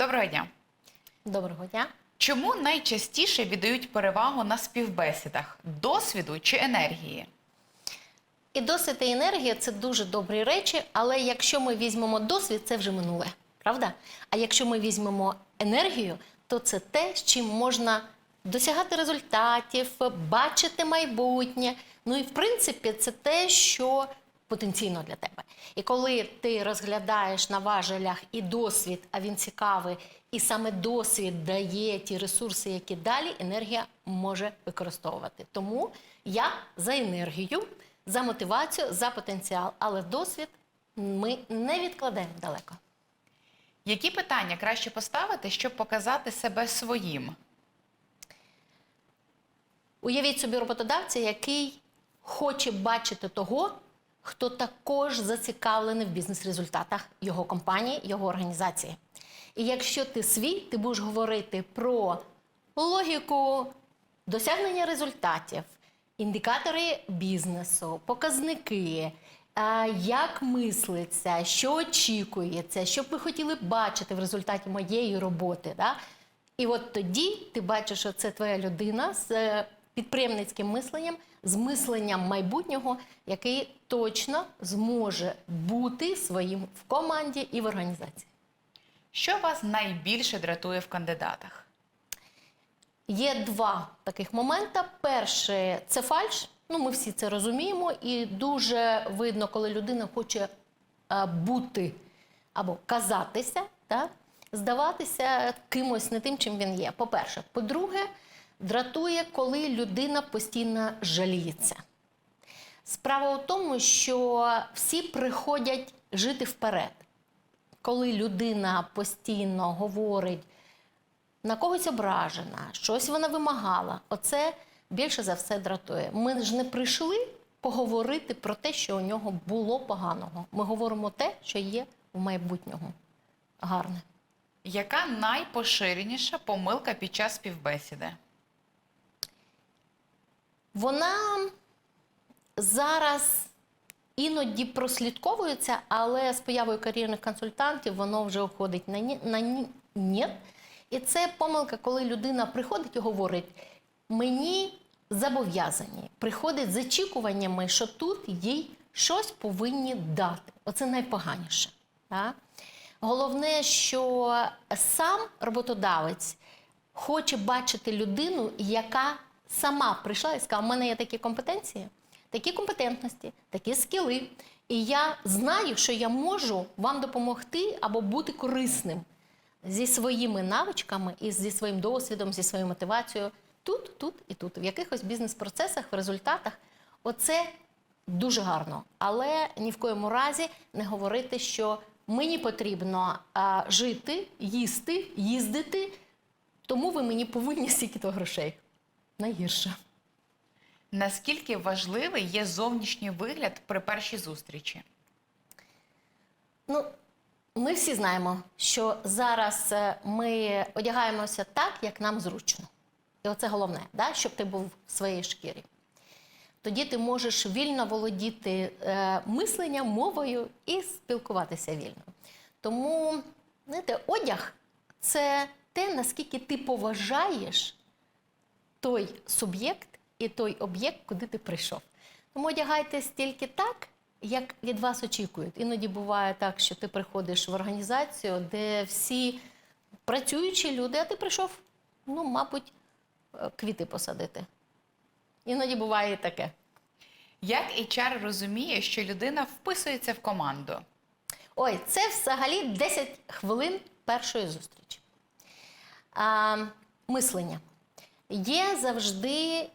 Доброго дня. Доброго дня. Чому найчастіше віддають перевагу на співбесідах досвіду чи енергії? І досвід і енергія це дуже добрі речі, але якщо ми візьмемо досвід, це вже минуле, правда? А якщо ми візьмемо енергію, то це те, з чим можна досягати результатів, бачити майбутнє. Ну і в принципі, це те, що потенційно для тебе. І коли ти розглядаєш на важелях і досвід, а він цікавий, і саме досвід дає ті ресурси, які далі енергія може використовувати. Тому я за енергію, за мотивацію, за потенціал, але досвід ми не відкладаємо далеко. Які питання краще поставити, щоб показати себе своїм? Уявіть собі роботодавця, який хоче бачити того, хто також зацікавлений в бізнес-результатах його компанії, його організації. І якщо ти свій, ти будеш говорити про логіку досягнення результатів, індикатори бізнесу, показники, як мислиться, що очікується, що б ви хотіли бачити в результаті моєї роботи. Да? І от тоді ти бачиш, що це твоя людина з е, підприємницьким мисленням, з мисленням майбутнього, який точно зможе бути своїм в команді і в організації. Що вас найбільше дратує в кандидатах? Є два таких моменти. Перше це фальш. Ну, ми всі це розуміємо, і дуже видно, коли людина хоче е, бути або казатися, так? здаватися кимось не тим, чим він є. По-перше, по-друге, дратує, коли людина постійно жаліється. Справа у тому, що всі приходять жити вперед. Коли людина постійно говорить, на когось ображена, щось вона вимагала. Оце більше за все дратує. Ми ж не прийшли поговорити про те, що у нього було поганого. Ми говоримо те, що є у майбутнього. Гарне. Яка найпоширеніша помилка під час співбесіди? Вона зараз іноді прослідковується, але з появою кар'єрних консультантів воно вже уходить на ні, на ні, ні. І це помилка, коли людина приходить і говорить: мені зобов'язані, приходить з очікуваннями, що тут їй щось повинні дати. Оце найпоганіше. Так? Головне, що сам роботодавець хоче бачити людину, яка сама прийшла і сказала: у мене є такі компетенції, такі компетентності, такі скіли. І я знаю, що я можу вам допомогти або бути корисним зі своїми навичками і зі своїм досвідом, зі своєю мотивацією тут, тут і тут, в якихось бізнес-процесах, в результатах. Оце дуже гарно. Але ні в коєму разі не говорити, що мені потрібно а, жити, їсти, їздити, тому ви мені повинні стільки-то грошей. Найгірше. Наскільки важливий є зовнішній вигляд при першій зустрічі? Ну, ми всі знаємо, що зараз е, ми одягаємося так, як нам зручно. І оце головне, да? щоб ти був в своїй шкірі. Тоді ти можеш вільно володіти е, мисленням, мовою і спілкуватися вільно. Тому, знаєте, одяг це те, наскільки ти поважаєш той суб'єкт і той об'єкт, куди ти прийшов. Тому одягайтесь тільки так, як від вас очікують. Іноді буває так, що ти приходиш в організацію, де всі працюючі люди, а ти прийшов, ну, мабуть, е, квіти посадити. Іноді буває і таке. Як HR розуміє, що людина вписується в команду? Ой, це взагалі 10 хвилин першої зустрічі. А, мислення. Є завжди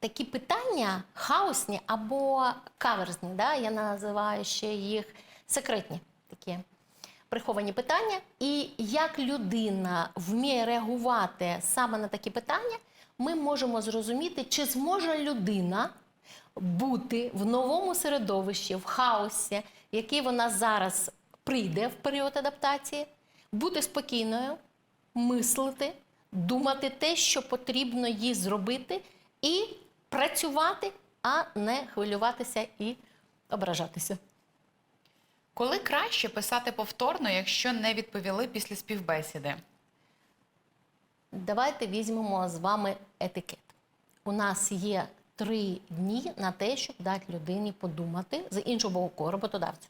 такі питання хаосні або каверзні. Да? Я називаю ще їх секретні такі приховані питання. І як людина вміє реагувати саме на такі питання, ми можемо зрозуміти, чи зможе людина бути в новому середовищі, в хаосі, в який вона зараз прийде в період адаптації, бути спокійною, мислити, думати те, що потрібно їй зробити, і працювати, а не хвилюватися і ображатися. Коли краще писати повторно, якщо не відповіли після співбесіди? Давайте візьмемо з вами етикет. У нас є три дні на те, щоб дати людині подумати з іншого боку роботодавцю.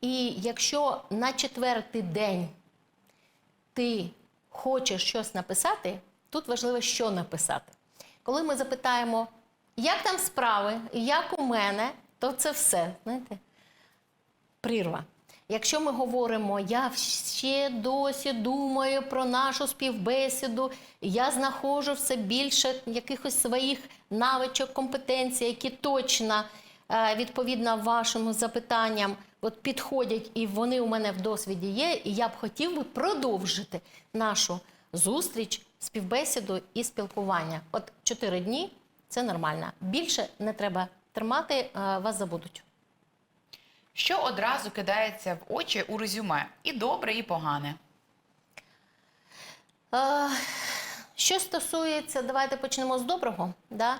І якщо на четвертий день ти хочеш щось написати, тут важливо, що написати. Коли ми запитаємо, як там справи, як у мене, то це все, знаєте, прірва. Якщо ми говоримо, я ще досі думаю про нашу співбесіду, я знаходжу все більше якихось своїх навичок, компетенцій, які точно відповідно вашим запитанням от підходять, і вони у мене в досвіді є. І я б хотів би продовжити нашу зустріч, співбесіду і спілкування. От чотири дні це нормально. Більше не треба тримати, е, вас забудуть. Що одразу кидається в очі у резюме? І добре, і погане. Е, Що стосується, давайте почнемо з доброго. Да?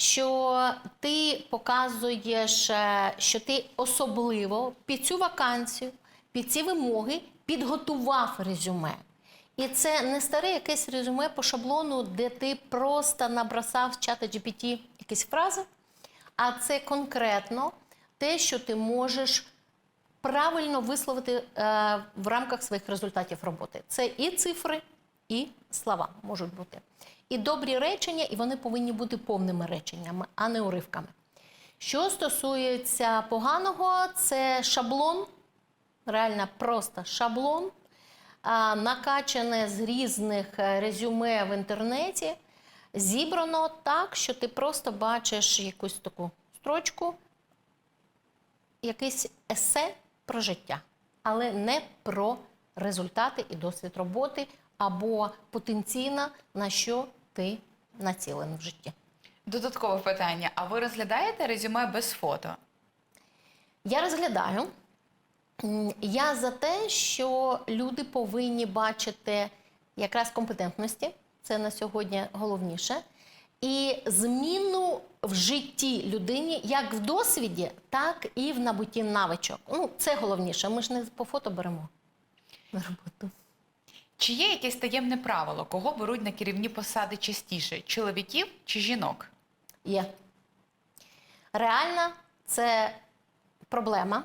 Що ти показуєш, е, що ти особливо під цю вакансію, під ці вимоги підготував резюме. І це не старе якесь резюме по шаблону, де ти просто набросав в чата GPT якісь фрази, а це конкретно те, що ти можеш правильно висловити е, в рамках своїх результатів роботи. Це і цифри, і слова можуть бути. І добрі речення, і вони повинні бути повними реченнями, а не уривками. Що стосується поганого, це шаблон, реально просто шаблон, накачане з різних е, резюме в інтернеті, зібрано так, що ти просто бачиш якусь таку строчку, якесь есе про життя, але не про результати і досвід роботи, або потенційно на що ти націлений в житті. Додаткове питання: а ви розглядаєте резюме без фото? Я розглядаю. Я за те, що люди повинні бачити якраз компетентності, це на сьогодні головніше, і зміну в житті людині як в досвіді, так і в набутті навичок. Ну, це головніше. Ми ж не по фото беремо на роботу. Чи є якесь таємне правило, кого беруть на керівні посади частіше чоловіків чи жінок? Є. Реально, це проблема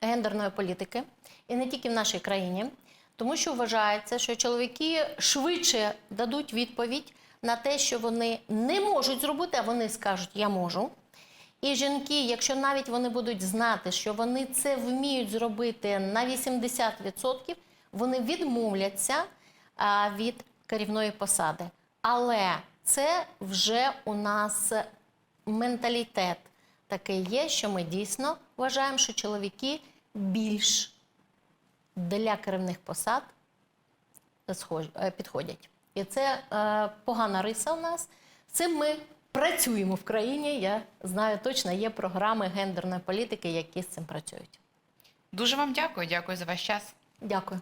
гендерної політики, і не тільки в нашій країні, тому що вважається, що чоловіки швидше дадуть відповідь на те, що вони не можуть зробити, а вони скажуть Я можу. І жінки, якщо навіть вони будуть знати, що вони це вміють зробити на 80%, вони відмовляться а, від керівної посади. Але це вже у нас менталітет такий є, що ми дійсно вважаємо, що чоловіки більш для керівних посад е, підходять. І це е, погана риса у нас. Цим ми працюємо в країні. Я знаю точно, є програми гендерної політики, які з цим працюють. Дуже вам дякую. Дякую за ваш час. Дякую.